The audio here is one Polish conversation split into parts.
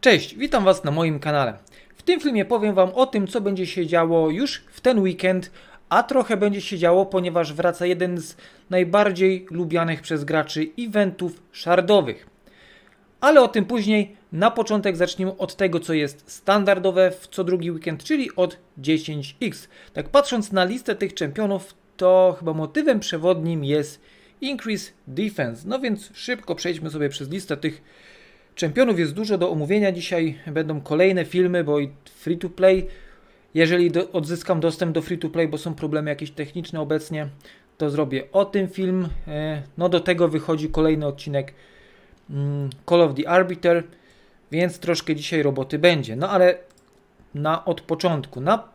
Cześć, witam Was na moim kanale. W tym filmie powiem Wam o tym, co będzie się działo już w ten weekend, a trochę będzie się działo, ponieważ wraca jeden z najbardziej lubianych przez graczy eventów shardowych. Ale o tym później. Na początek zacznijmy od tego, co jest standardowe w co drugi weekend, czyli od 10x. Tak patrząc na listę tych czempionów, to chyba motywem przewodnim jest Increase Defense. No więc szybko przejdźmy sobie przez listę tych czempionów. Jest dużo do omówienia dzisiaj. Będą kolejne filmy, bo i free to play. Jeżeli do, odzyskam dostęp do free to play, bo są problemy jakieś techniczne obecnie, to zrobię o tym film. E, No do tego wychodzi kolejny odcinek mm, Call of the Arbiter, więc troszkę dzisiaj roboty będzie. No ale na od początku. Na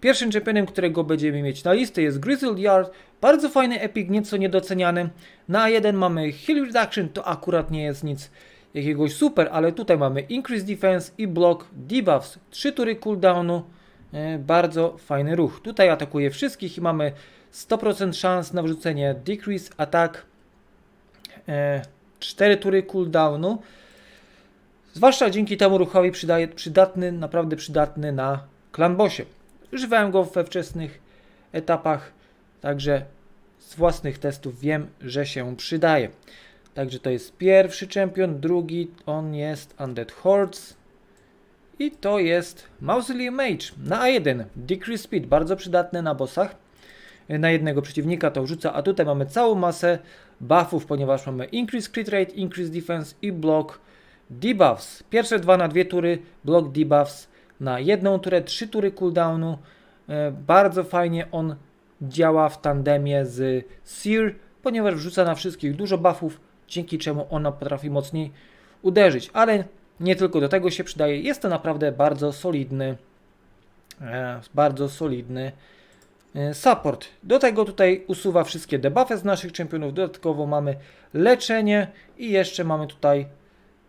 pierwszym czempionem, którego będziemy mieć na listy jest Grizzled Yard. Bardzo fajny epic, nieco niedoceniany. Na A1 mamy Heal Reduction, to akurat nie jest nic jakiegoś super, ale tutaj mamy Increase Defense i Block Debuffs. Trzy tury cooldownu. E, Bardzo fajny ruch. Tutaj atakuje wszystkich i mamy 100% szans na wrzucenie Decrease Attack. E, 4 tury cooldownu. Zwłaszcza dzięki temu ruchowi przydaje, przydatny, naprawdę przydatny na klanbosie. Używałem go we wczesnych etapach, także z własnych testów wiem, że się przydaje. Także to jest pierwszy czempion, drugi on jest Undead Hordes i to jest Mausoleum Mage na A1. Decrease Speed, bardzo przydatne na bossach. Na jednego przeciwnika to rzuca, a tutaj mamy całą masę buffów, ponieważ mamy Increase Crit Rate, Increase Defense i Block Debuffs. Pierwsze dwa na dwie tury, Block Debuffs na jedną turę, trzy tury cooldownu. E, Bardzo fajnie on działa w tandemie z Seer, ponieważ wrzuca na wszystkich dużo buffów, dzięki czemu ona potrafi mocniej uderzyć. Ale nie tylko do tego się przydaje. Jest to naprawdę bardzo solidny, e, bardzo solidny e, support. Do tego tutaj usuwa wszystkie debuffy z naszych czempionów. Dodatkowo mamy leczenie i jeszcze mamy tutaj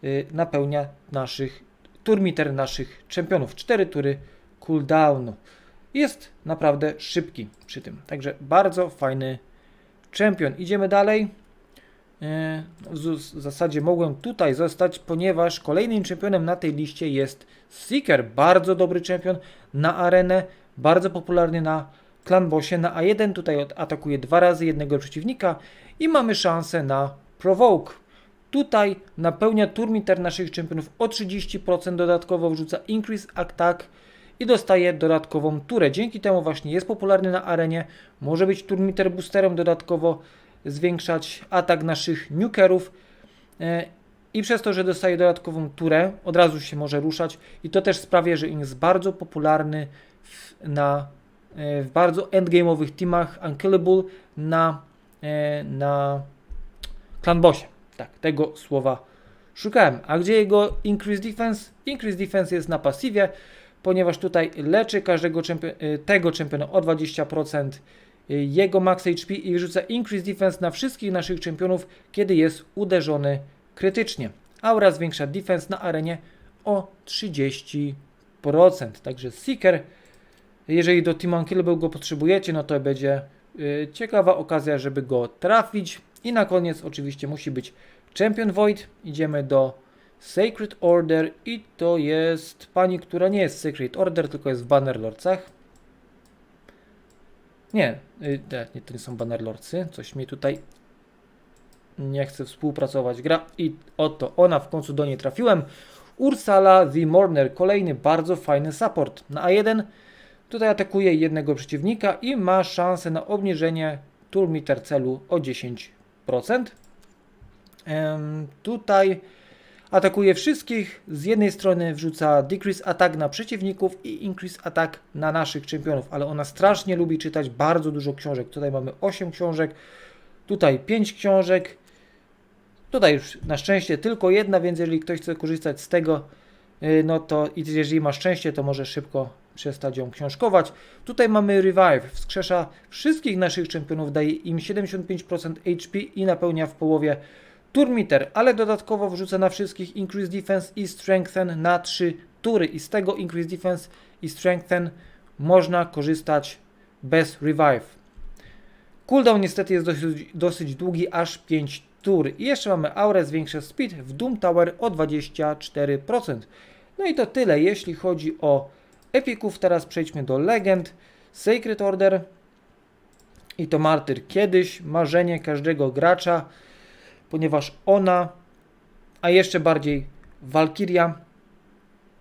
y, napełnia naszych turmiter naszych czempionów. 4 tury cooldownu. Jest naprawdę szybki przy tym. Także bardzo fajny czempion. Idziemy dalej. E, W zasadzie mogłem tutaj zostać, ponieważ kolejnym czempionem na tej liście jest Seeker. Bardzo dobry czempion na arenę, bardzo popularny na Clanbossie. Na A1 tutaj atakuje dwa razy jednego przeciwnika i mamy szansę na Provoke. Tutaj napełnia turmiter naszych czempionów o 30%, dodatkowo wrzuca Increase Attack i dostaje dodatkową turę. Dzięki temu właśnie jest popularny na arenie, może być turmiter boosterem, dodatkowo zwiększać atak naszych nukerów e, i przez to, że dostaje dodatkową turę, od razu się może ruszać i to też sprawia, że jest bardzo popularny w, na, e, w bardzo endgame'owych teamach Unkillable na, e, na Clanbossie. Tak, tego słowa szukałem. A gdzie jego Increase Defense? Increase Defense jest na pasywie, ponieważ tutaj leczy każdego czempi- y, tego czempiona o 20% y, jego max HP i rzuca Increase Defense na wszystkich naszych czempionów, kiedy jest uderzony krytycznie. Aura zwiększa defense na arenie o 30%. Także Seeker, jeżeli do Team Unkillable go potrzebujecie, no to będzie y, ciekawa okazja, żeby go trafić. I na koniec oczywiście musi być Champion Void. Idziemy do Sacred Order i to jest pani, która nie jest Sacred Order, tylko jest w Bannerlordsach. Nie, y, nie, to nie są Bannerlordsy. Coś mi tutaj nie chce współpracować gra. I oto ona, w końcu do niej trafiłem. Ursala the Mourner, kolejny bardzo fajny support. Na A1 tutaj atakuje jednego przeciwnika i ma szansę na obniżenie turmiter celu o 10%. Em, tutaj atakuje wszystkich. Z jednej strony wrzuca decrease attack na przeciwników i increase attack na naszych czempionów, ale ona strasznie lubi czytać bardzo dużo książek. Tutaj mamy 8 książek, tutaj 5 książek. Tutaj już na szczęście tylko jedna, więc jeżeli ktoś chce korzystać z tego, y, no to jeżeli ma szczęście, to może szybko przestać ją książkować. Tutaj mamy Revive, wskrzesza wszystkich naszych czempionów, daje im 75% HP i napełnia w połowie turmiter, ale dodatkowo wrzuca na wszystkich Increase Defense i Strengthen na 3 tury i z tego Increase Defense i Strengthen można korzystać bez Revive. Cooldown niestety jest dosyć, dosyć długi, aż 5 tury. I jeszcze mamy aurę zwiększa speed w Doom Tower o 24%. No i to tyle, jeśli chodzi o epików. Teraz przejdźmy do legend. Sacred Order i to martyr kiedyś, marzenie każdego gracza, ponieważ ona, a jeszcze bardziej Valkyria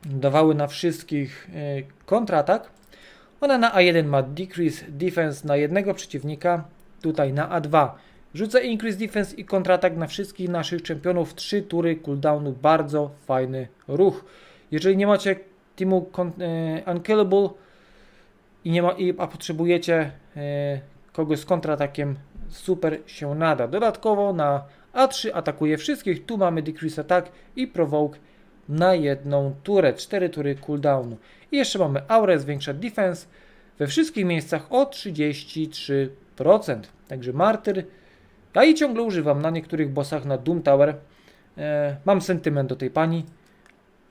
dawały na wszystkich e, kontratak. Ona na A1 ma decrease defense na jednego przeciwnika, tutaj na A2 rzuca increase defense i kontratak na wszystkich naszych czempionów, 3 tury cooldownu, bardzo fajny ruch. Jeżeli nie macie teamu e, unkillable i nie ma, i, a potrzebujecie e, kogoś z kontratakiem, super się nada. Dodatkowo na A3 atakuje wszystkich, tu mamy decrease attack i provoke na jedną turę, 4 tury cooldownu. I jeszcze mamy aurę, zwiększa defense we wszystkich miejscach o 33%. Także martyr. Ja i ciągle używam na niektórych bossach na Doom Tower. E, mam sentyment do tej pani,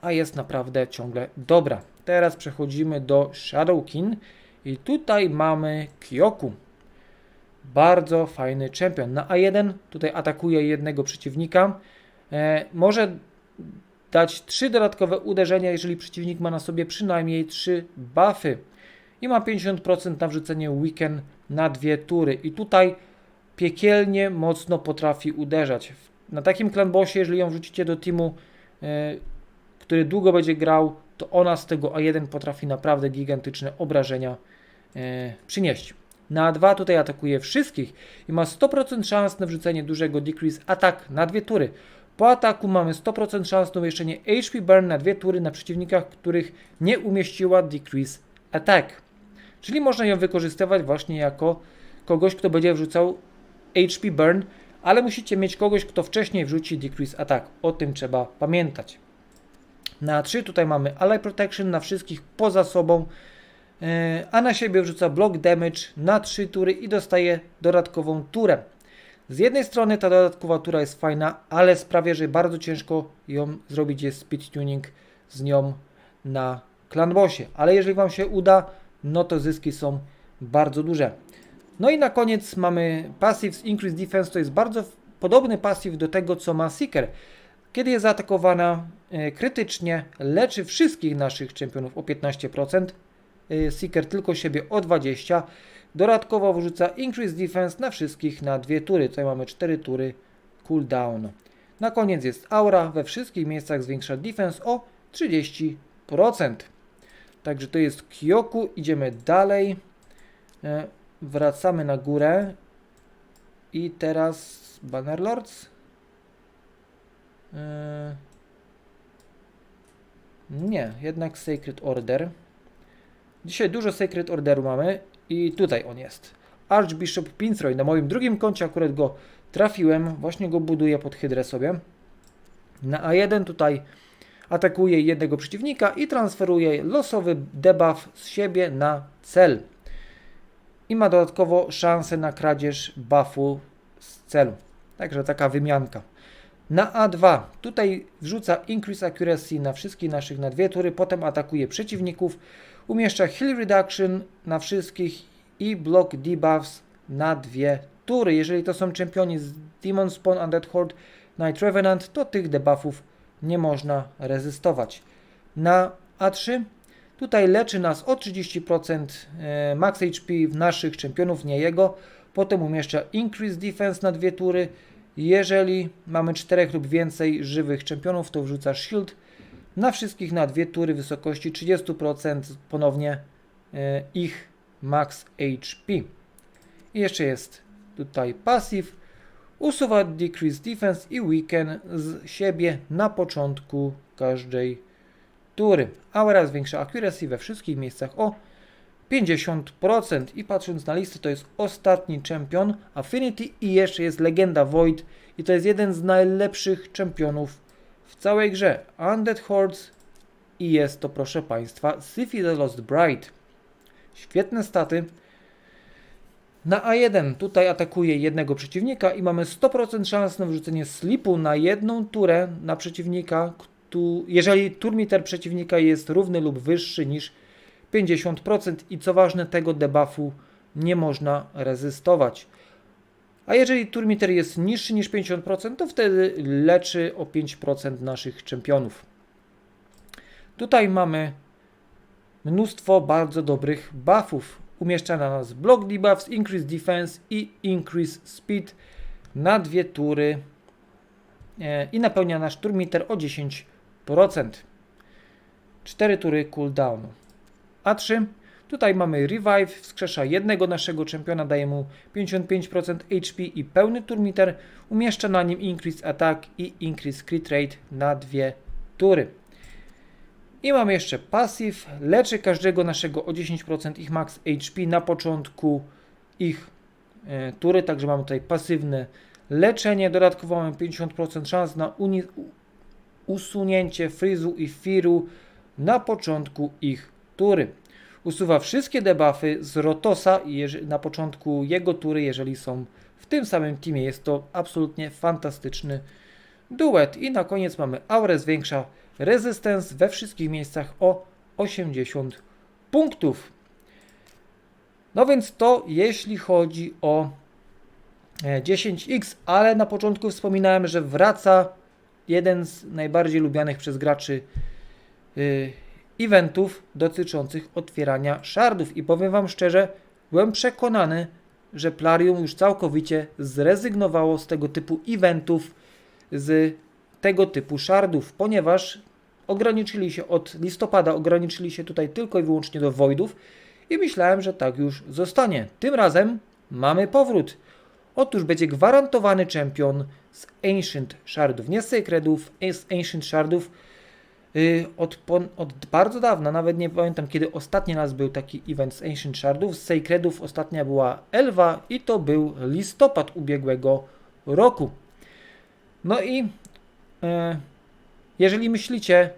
a jest naprawdę ciągle dobra. Teraz przechodzimy do Shadowkin i tutaj mamy Kyoku. Bardzo fajny czempion. Na A1 tutaj atakuje jednego przeciwnika. E, może dać trzy dodatkowe uderzenia, jeżeli przeciwnik ma na sobie przynajmniej trzy buffy. I ma 50% na wrzucenie weekend na dwie tury. I tutaj piekielnie mocno potrafi uderzać. Na takim klanbosie, jeżeli ją wrzucicie do teamu, e, który długo będzie grał, to ona z tego A1 potrafi naprawdę gigantyczne obrażenia e, przynieść. Na A2 tutaj atakuje wszystkich i ma 100% szans na wrzucenie dużego decrease atak na dwie tury. Po ataku mamy 100% szans na umieszczenie HP burn na dwie tury na przeciwnikach, których nie umieściła decrease attack. Czyli można ją wykorzystywać właśnie jako kogoś, kto będzie wrzucał HP burn, ale musicie mieć kogoś, kto wcześniej wrzuci decrease attack. O tym trzeba pamiętać. Na 3 tutaj mamy Ally Protection na wszystkich poza sobą, a na siebie wrzuca block damage na 3 tury i dostaje dodatkową turę. Z jednej strony ta dodatkowa tura jest fajna, ale sprawia, że bardzo ciężko ją zrobić jest speed tuning z nią na clan bossie. Ale jeżeli Wam się uda, no to zyski są bardzo duże. No i na koniec mamy passive Increase Defense, to jest bardzo podobny passive do tego, co ma Seeker. Kiedy jest zaatakowana e, krytycznie, leczy wszystkich naszych czempionów o 15%, e, Seeker tylko siebie o 20%. Dodatkowo wrzuca Increase Defense na wszystkich na dwie tury. Tutaj mamy 4 tury cooldown. Na koniec jest aura, we wszystkich miejscach zwiększa defense o 30%. Także to jest Kyoku, idziemy dalej. E, Wracamy na górę. I teraz Bannerlords. E, Nie, jednak Sacred Order. Dzisiaj dużo Sacred Orderu mamy i tutaj on jest. Archbishop Pinsroy. Na moim drugim koncie akurat go trafiłem. Właśnie go buduję pod hydrę sobie. Na A1 tutaj atakuje jednego przeciwnika i transferuje losowy debuff z siebie na cel. I ma dodatkowo szansę na kradzież buffu z celu. Także taka wymianka. Na A2 tutaj wrzuca Increase Accuracy na wszystkich naszych na dwie tury, potem atakuje przeciwników, umieszcza Heal Reduction na wszystkich i Block Debuffs na dwie tury. Jeżeli to są czempioni z Demon Spawn, Undead Horde, Night Revenant, to tych debuffów nie można rezystować. Na A3 tutaj leczy nas o 30% e, max HP w naszych czempionów, nie jego. Potem umieszcza Increase Defense na dwie tury. Jeżeli mamy czterech lub więcej żywych czempionów, to wrzuca Shield na wszystkich na dwie tury wysokości 30% ponownie e, ich max HP. I jeszcze jest tutaj passive. Usuwa decrease defense i weaken z siebie na początku każdej tury. Aura zwiększa accuracy we wszystkich miejscach o 50%. I patrząc na listę, to jest ostatni czempion Affinity i jeszcze jest legenda Void. I to jest jeden z najlepszych czempionów w całej grze. Undead Hordes i jest to, proszę Państwa, Sify the Lost Bride. Świetne staty. Na A1 tutaj atakuje jednego przeciwnika i mamy 100% szans na wrzucenie slipu na jedną turę na przeciwnika, jeżeli turmiter przeciwnika jest równy lub wyższy niż 50% i co ważne tego debuffu nie można rezystować. A jeżeli turmiter jest niższy niż 50%, to wtedy leczy o 5% naszych czempionów. Tutaj mamy mnóstwo bardzo dobrych buffów. Umieszcza na nas block debuffs, increase defense i increase speed na dwie tury e, i napełnia nasz turmiter o 10%. 4 tury cooldownu. A3. Tutaj mamy revive, wskrzesza jednego naszego czempiona, daje mu 55% HP i pełny turmiter. Umieszcza na nim increase attack i increase crit rate na dwie tury. I mamy jeszcze passive, leczy każdego naszego o 10% ich max HP na początku ich e, tury, także mamy tutaj pasywne leczenie, dodatkowo mamy 50% szans na usunięcie frizu i firu na początku ich tury. Usuwa wszystkie debuffy z Rotosa na początku jego tury, jeżeli są w tym samym teamie. Jest to absolutnie fantastyczny duet. I na koniec mamy aurę zwiększa resistance we wszystkich miejscach o 80 punktów. No więc to jeśli chodzi o e, 10x, ale na początku wspominałem, że wraca jeden z najbardziej lubianych przez graczy y, eventów dotyczących otwierania shardów i powiem wam szczerze, byłem przekonany, że Plarium już całkowicie zrezygnowało z tego typu eventów, z tego typu shardów, ponieważ ograniczyli się od listopada, ograniczyli się tutaj tylko i wyłącznie do voidów i myślałem, że tak już zostanie. Tym razem mamy powrót. Otóż będzie gwarantowany czempion z Ancient Shardów, nie z z Ancient Shardów. Yy, od, od bardzo dawna, nawet nie pamiętam kiedy ostatni raz był taki event z Ancient Shardów. Z Sacredów ostatnia była Elwa i to był listopad ubiegłego roku. No i e, jeżeli myślicie,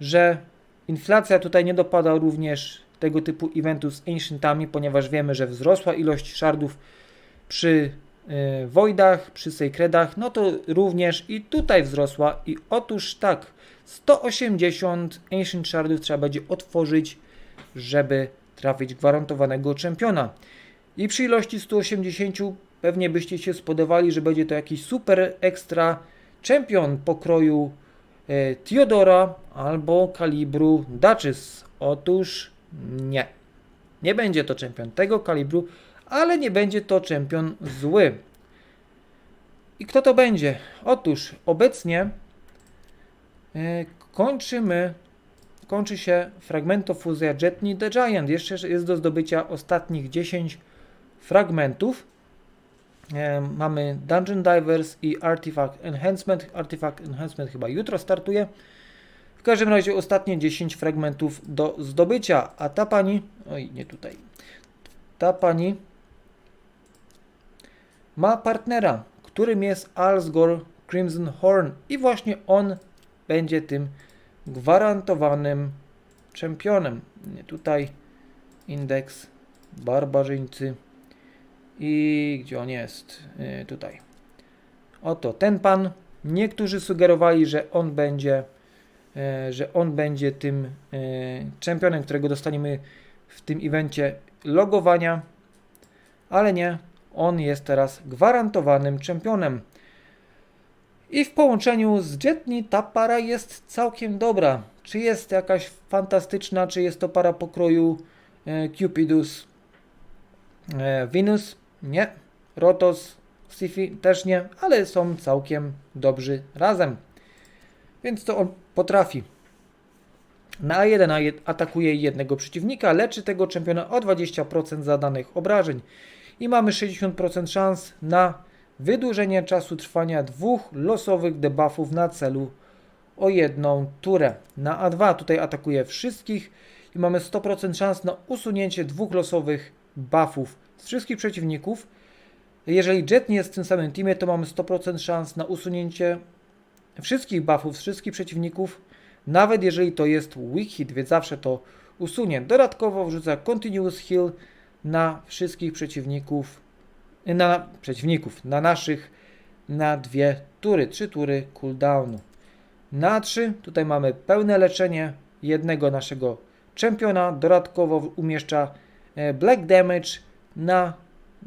że inflacja tutaj nie dopada również tego typu eventów z Ancientami, ponieważ wiemy, że wzrosła ilość shardów przy e, Voidach, przy Sacredach, no to również i tutaj wzrosła i otóż tak, 180 Ancient Shardów trzeba będzie otworzyć, żeby trafić gwarantowanego czempiona. I przy ilości 180 pewnie byście się spodewali, że będzie to jakiś super ekstra czempion pokroju e, Theodora albo kalibru Duchess. Otóż nie. Nie będzie to czempion tego kalibru, ale nie będzie to czempion zły. I kto to będzie? Otóż obecnie e, kończymy, kończy się fragmentofuzja Jetney the Giant. Jeszcze jest do zdobycia ostatnich 10 fragmentów. E, mamy Dungeon Divers i Artifact Enhancement. Artifact Enhancement chyba jutro startuje. W każdym razie ostatnie 10 fragmentów do zdobycia. A ta pani, oj nie tutaj, ta pani ma partnera, którym jest Alsgor Crimson Horn i właśnie on będzie tym gwarantowanym czempionem. Tutaj indeks barbarzyńcy i gdzie on jest? Yy, tutaj. Oto ten pan. Niektórzy sugerowali, że on będzie, yy, że on będzie tym yy, czempionem, którego dostaniemy w tym evencie logowania, ale nie. On jest teraz gwarantowanym czempionem. I w połączeniu z Jetney ta para jest całkiem dobra. Czy jest jakaś fantastyczna, czy jest to para pokroju e, Cupidus e, Venus? Nie. Rotos, Sifi też nie, ale są całkiem dobrzy razem. Więc to on potrafi. Na A1 atakuje jednego przeciwnika, leczy tego czempiona o 20% zadanych obrażeń. I mamy 60% szans na wydłużenie czasu trwania dwóch losowych debuffów na celu o jedną turę. Na A2 tutaj atakuje wszystkich i mamy 100% szans na usunięcie dwóch losowych buffów z wszystkich przeciwników. Jeżeli Jet nie jest w tym samym teamie, to mamy 100% szans na usunięcie wszystkich buffów z wszystkich przeciwników, nawet jeżeli to jest weak hit, więc zawsze to usunie. Dodatkowo wrzuca Continuous Heal na wszystkich przeciwników, na przeciwników, na naszych, na dwie tury, trzy tury cooldownu. Na trzy tutaj mamy pełne leczenie jednego naszego czempiona, dodatkowo umieszcza e, Black Damage na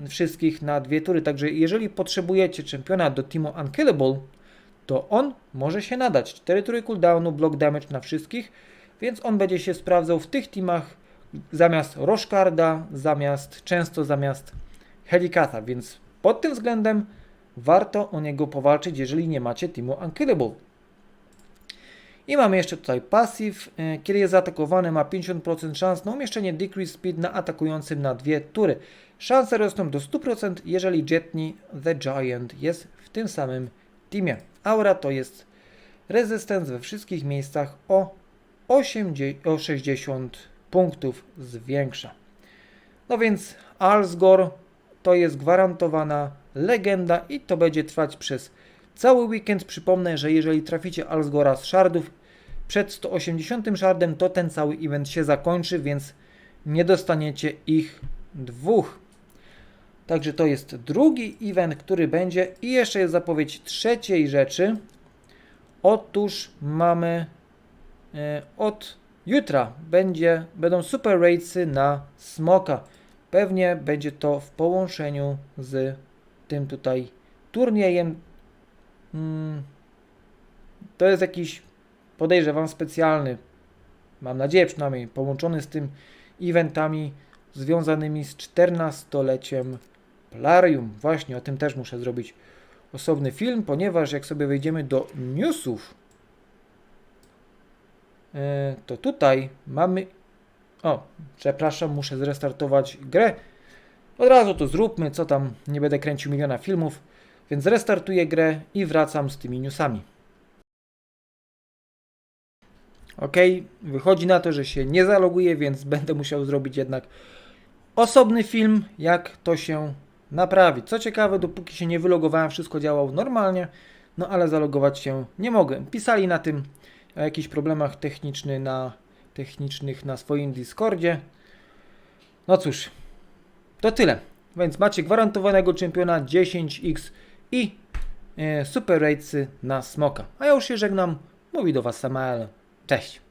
wszystkich na dwie tury. Także jeżeli potrzebujecie czempiona do teamu Unkillable, to on może się nadać. 4 tury cooldownu, block damage na wszystkich, więc on będzie się sprawdzał w tych teamach zamiast Roszkarda, zamiast często zamiast Helikata, więc pod tym względem warto o niego powalczyć, jeżeli nie macie teamu Unkillable. I mamy jeszcze tutaj passive. E, Kiedy jest zaatakowany ma 50% szans na umieszczenie decrease speed na atakującym na dwie tury. Szanse rosną do 100%, jeżeli Jetney the Giant jest w tym samym teamie. Aura to jest resistance we wszystkich miejscach o, 80, o 60 punktów zwiększa. No więc Alsgor to jest gwarantowana legenda i to będzie trwać przez cały weekend. Przypomnę, że jeżeli traficie Alsgora z shardów przed 180 shardem, to ten cały event się zakończy, więc nie dostaniecie ich dwóch. Także to jest drugi event, który będzie. I jeszcze jest zapowiedź trzeciej rzeczy. Otóż mamy e, od jutra będzie, będą super race'y na Smoka. Pewnie będzie to w połączeniu z tym tutaj turniejem. Mm, to jest jakiś, podejrzewam, specjalny. Mam nadzieję przynajmniej, połączony z tym eventami związanymi z 14-leciem Plarium. Właśnie o tym też muszę zrobić osobny film, ponieważ jak sobie wejdziemy do newsów, to tutaj mamy. O, przepraszam, muszę zrestartować grę. Od razu to zróbmy, co tam, nie będę kręcił miliona filmów, więc restartuję grę i wracam z tymi newsami. Ok, wychodzi na to, że się nie zaloguję, więc będę musiał zrobić jednak osobny film, jak to się naprawi. Co ciekawe, dopóki się nie wylogowałem, wszystko działało normalnie, no ale zalogować się nie mogłem. Pisali na tym o jakichś problemach na, technicznych na swoim Discordzie. No cóż, to tyle. Więc macie gwarantowanego czempiona 10x i e, super rate'y na smoka. A ja już się żegnam. Mówi do Was Samael. Cześć.